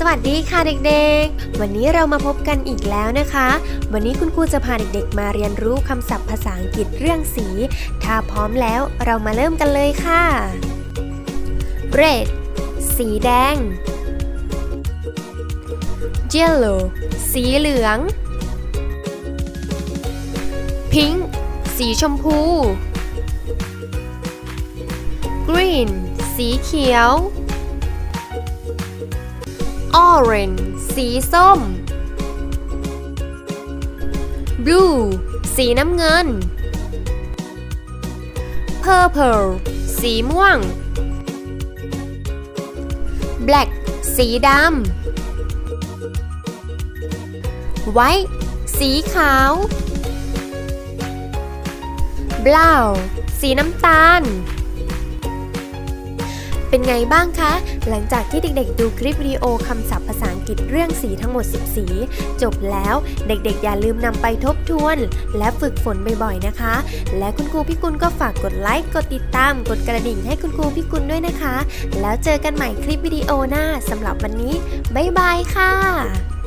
สวัสดีค่ะเด็กๆ วันนี้เรามาพบกันอีกแล้วนะคะ วันนี้คุณครูจะพาเด็กๆ มาเรียนรู้คำศัพท์ภาษาอังกฤษเรื่องสี ถ้าพร้อมแล้วเรามาเริ่มกันเลยค่ะ red สีแดง yellow สีเหลือง pink สีชมพู green สีเขียว orange สีส้ม blue สีน้ำเงิน purple สีม่วง black สีดำ white สีขาว brown สีน้ำตาล เป็นไงบ้างคะ หลังจากที่เด็กๆ ดูคลิปวิดีโอคำศัพท์ภาษาอังกฤษเรื่องสีทั้งหมด 10 สี จบแล้วเด็กๆ อย่าลืมนำไปทบทวน และฝึกฝนบ่อยๆ นะคะ และคุณครูพี่กุลก็ฝากกดไลค์ กดติดตาม กดกระดิ่งให้คุณครูพี่กุลด้วยนะคะ แล้วเจอกันใหม่คลิปวิดีโอหน้าสำหรับวันนี้ บ๊ายบายค่ะ